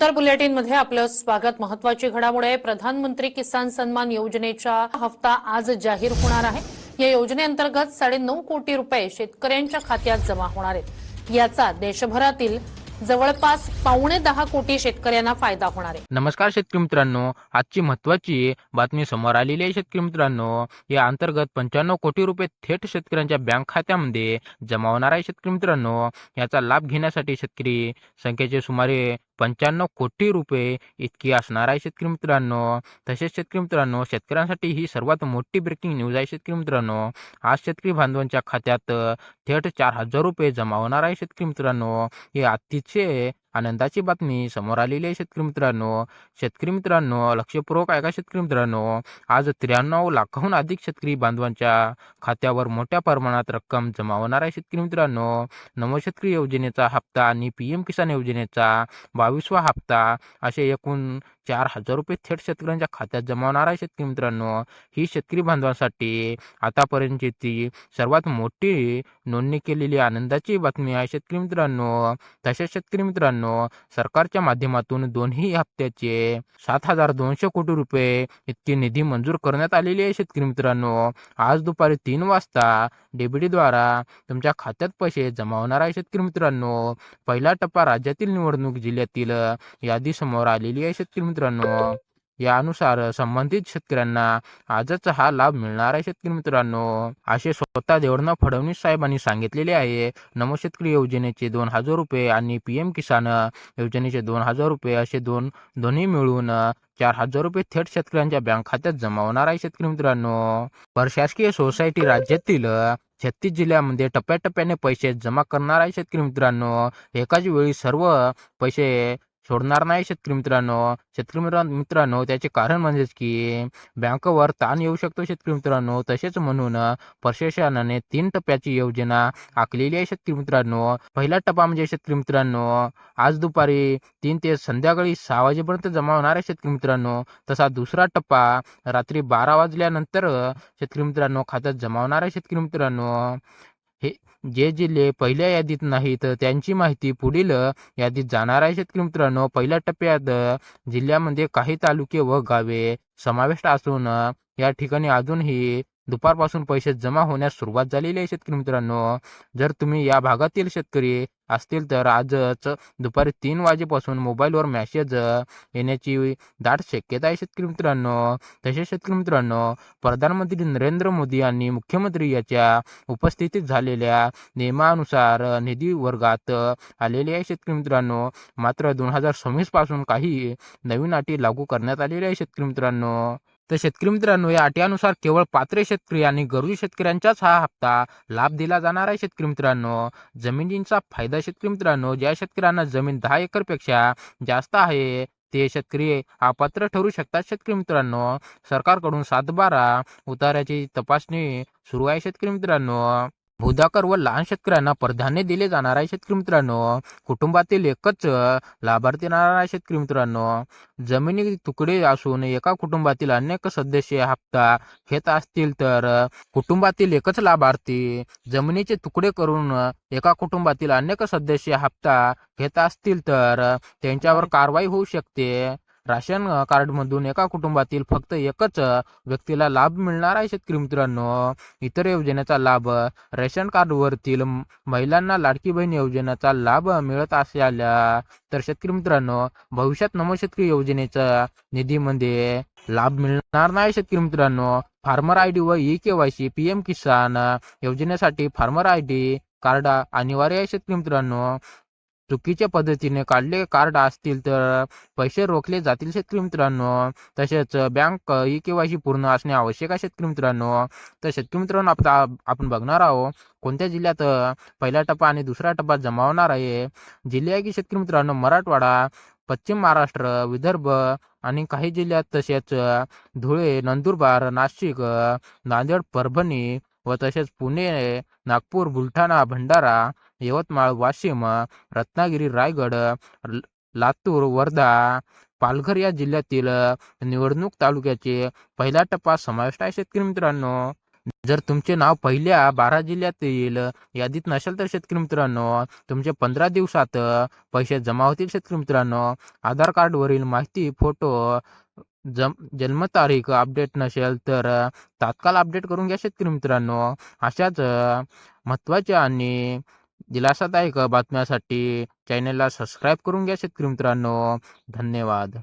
बुलेटिनमध्ये आपलं स्वागत. महत्वाची घडामोड आहे. प्रधानमंत्री किसान सन्मान योजनेचा हप्ता आज जाहीर होणार आहे. या योजनेअंतर्गत साडेनऊ कोटी रुपये शेतकऱ्यांच्या खात्यात जमा होणार आहेत. याचा देशभरातील जवळपास पावणे दहा कोटी शेतकऱ्यांना फायदा होणार आहे. नमस्कार शेतकरी मित्रांनो. आजची महत्वाची बातमी समोर आलेली आहे शेतकरी मित्रांनो. या अंतर्गत पंच्याण्णव कोटी रुपये थेट शेतकऱ्यांच्या बँक खात्यामध्ये जमा होणार आहे शेतकरी मित्रांनो. याचा लाभ घेण्यासाठी शेतकरी संख्येचे सुमारे पंच्याण्णव कोटी रुपये इतकी असणार आहे शेतकरी मित्रांनो. तसेच शेतकरी मित्रांनो शेतकऱ्यांसाठी ही सर्वात मोठी ब्रेकिंग न्यूज आहे शेतकरी मित्रांनो. आज शेतकरी बांधवांच्या खात्यात थेट चार हजार रुपये जमा होणार आहे शेतकरी मित्रांनो. हे अतिशय आनंदाची बातमी समोर आलेली आहे शेतकरी मित्रांनो. शेतकरी मित्रांनो लक्षपूर्वक ऐका शेतकरी मित्रांनो. आज त्र्याण्णव लाखाहून अधिक शेतकरी बांधवांच्या खात्यावर मोठ्या प्रमाणात रक्कम जमा होणार आहे शेतकरी मित्रांनो. नवशेतकरी योजनेचा हप्ता आणि पी एम किसान योजनेचा बावीसवा हप्ता असे एकूण चार हजार रुपये थेट शेतकऱ्यांच्या खात्यात जमा होणार आहे शेतकरी मित्रांनो. ही शेतकरी बांधवांसाठी आतापर्यंतची ती सर्वात मोठी नोंदणी केलेली आनंदाची बातमी आहे शेतकरी मित्रांनो. तसेच शेतकरी मित्रांनो सरकारच्या माध्यमातून दोन्ही हप्त्याचे सात हजार दोनशे कोटी रुपये इतकी निधी मंजूर करण्यात आलेली आहे शेतकरी मित्रांनो. आज दुपारी तीन वाजता डेबिटीद्वारा तुमच्या खात्यात पैसे जमा होणार आहे शेतकरी मित्रांनो. पहिला टप्पा राज्यातील निवडणूक जिल्ह्यातील यादी समोर आलेली आहे शेतकरी मित्रांनो. यानुसार संबंधित शेतकऱ्यांना आजच हा लाभ मिळणार आहे शेतकरी मित्रांनो. असे स्वतः देवेंद्र फडणवीस साहेबांनी सांगितलेले आहे. नमशेतकरी योजनेचे दोन हजार रुपये आणि पी एम किसान योजनेचे दोन हजार रुपये असे दोन दोन्ही मिळून चार हजार रुपये थेट शेतकऱ्यांच्या बँक खात्यात जमा होणार आहे शेतकरी मित्रांनो. प्रशासकीय सोसायटी राज्यातील छत्तीस जिल्ह्यामध्ये टप्प्याटप्प्याने पैसे जमा करणार आहे शेतकरी मित्रांनो. एकाच वेळी सर्व पैसे सोडणार नाही शेतकरी मित्रांनो. शेतकरी मित्रांनो त्याचे कारण म्हणजेच की बँकवर ताण येऊ शकतो शेतकरी मित्रांनो. तसेच म्हणून प्रशासनाने तीन टप्प्याची योजना आखलेली आहे शेतकरी मित्रांनो. पहिला टप्पा म्हणजे शेतकरी मित्रांनो आज दुपारी तीन ते संध्याकाळी सहा वाजेपर्यंत जमा होणार आहे शेतकरी मित्रांनो. तसा दुसरा टप्पा रात्री बारा वाजल्यानंतर शेतकरी मित्रांनो खात्यात जमा होणार आहे शेतकरी मित्रांनो. हे जे जिल्हे पहिल्या यादीत नाहीत त्यांची माहिती पुढील यादीत जाणार आहे शेतकरी मित्रांनो. पहिल्या टप्प्यात जिल्ह्यामध्ये काही तालुके व गावे समाविष्ट असून या ठिकाणी अजूनही दुपारपासून पैसे जमा होण्यास सुरुवात झालेली आहे शेतकरी मित्रांनो. जर तुम्ही या भागातील शेतकरी असतील तर आजच दुपारी तीन वाजेपासून मोबाईलवर मेसेज येण्याची दाट शक्यता आहे शेतकरी मित्रांनो. तसेच शेतकरी मित्रांनो प्रधानमंत्री नरेंद्र मोदी यांनी मुख्यमंत्री याच्या उपस्थितीत झालेल्या नियमानुसार निधी वर्गात आलेले आहे शेतकरी मित्रांनो. मात्र दोन हजार सव्वीसपासून काही नवीन अटी लागू करण्यात आलेल्या आहे शेतकरी मित्रांनो. तर शेतकरी मित्रांनो या अटीनुसार केवळ पात्र शेतकरी आणि गरजू शेतकऱ्यांचाच हा हप्ता लाभ दिला जाणार आहे शेतकरी मित्रांनो. जमिनींचा फायदा शेतकरी मित्रांनो ज्या शेतकऱ्यांना जमीन दहा एकरपेक्षा जास्त आहे ते शेतकरी अपात्र ठरू शकतात शेतकरी मित्रांनो. सरकारकडून सातबारा उताऱ्याची तपासणी सुरू आहे शेतकरी मित्रांनो. भूदाकर व लहान शेतकऱ्यांना प्राधान्य दिले जाणार आहे शेतकरी मित्रांनो. कुटुंबातील एकच लाभार्थी राहणार आहे शेतकरी मित्रांनो. जमिनी तुकडे असून एका कुटुंबातील अनेक सदस्य हप्ता घेत असतील तर कुटुंबातील एकच लाभार्थी जमिनीचे तुकडे करून एका कुटुंबातील अनेक सदस्य हप्ता घेत असतील तर त्यांच्यावर कारवाई होऊ शकते. राशन कार्डमधून एका कुटुंबातील फक्त एकच व्यक्तीला लाभ मिळणार आहे शेतकरी मित्रांनो. इतर योजनेचा लाभ रेशन कार्डवरतील महिलांना लाडकी बहीण योजनेचा लाभ मिळत असल्या तर शेतकरी मित्रांनो भविष्यात नमो शेतकरी योजनेचा निधीमध्ये लाभ मिळणार नाही शेतकरी मित्रांनो. फार्मर आय डी व E K Y C P M किसान योजनेसाठी फार्मर आय डी कार्ड अनिवार्य आहे शेतकरी मित्रांनो. चुकीच्या पद्धतीने काढले कार्ड असतील तर पैसे रोखले जातील शेतकरी मित्रांनो. तसेच बँक ई के वाय पूर्ण असणे आवश्यक आहे शेतकरी मित्रांनो. तर शेतकरी मित्रांनो आता आपण बघणार आहोत कोणत्या जिल्ह्यात पहिला टप्पा आणि दुसरा टप्पा जमावणार आहे? जिल्हे आहे की शेतकरी मित्रांनो मराठवाडा पश्चिम महाराष्ट्र विदर्भ आणि काही जिल्ह्यात तसेच धुळे नंदुरबार नाशिक नांदेड परभणी व तसेच पुणे नागपूर बुलढाणा भंडारा यवतमाळ वाशिम रत्नागिरी रायगड लातूर वर्धा पालघर या जिल्ह्यातील निवडणूक तालुक्याचे पहिला टप्पा समाविष्ट आहे शेतकरी मित्रांनो. जर तुमचे नाव पहिल्या बारा जिल्ह्यातील यादीत नसेल तर शेतकरी मित्रांनो तुमचे पंधरा दिवसात पैसे जमा होतील शेतकरी मित्रांनो. आधार कार्डवरील माहिती फोटो जम जन्मतारीख अपडेट नसेल तर तात्काळ अपडेट करून घ्या शेतकरी मित्रांनो. अशाच महत्त्वाच्या आणि दिलासादायक बातम्यासाठी चॅनलला सबस्क्राईब करून घ्या शेतकरी मित्रांनो. धन्यवाद.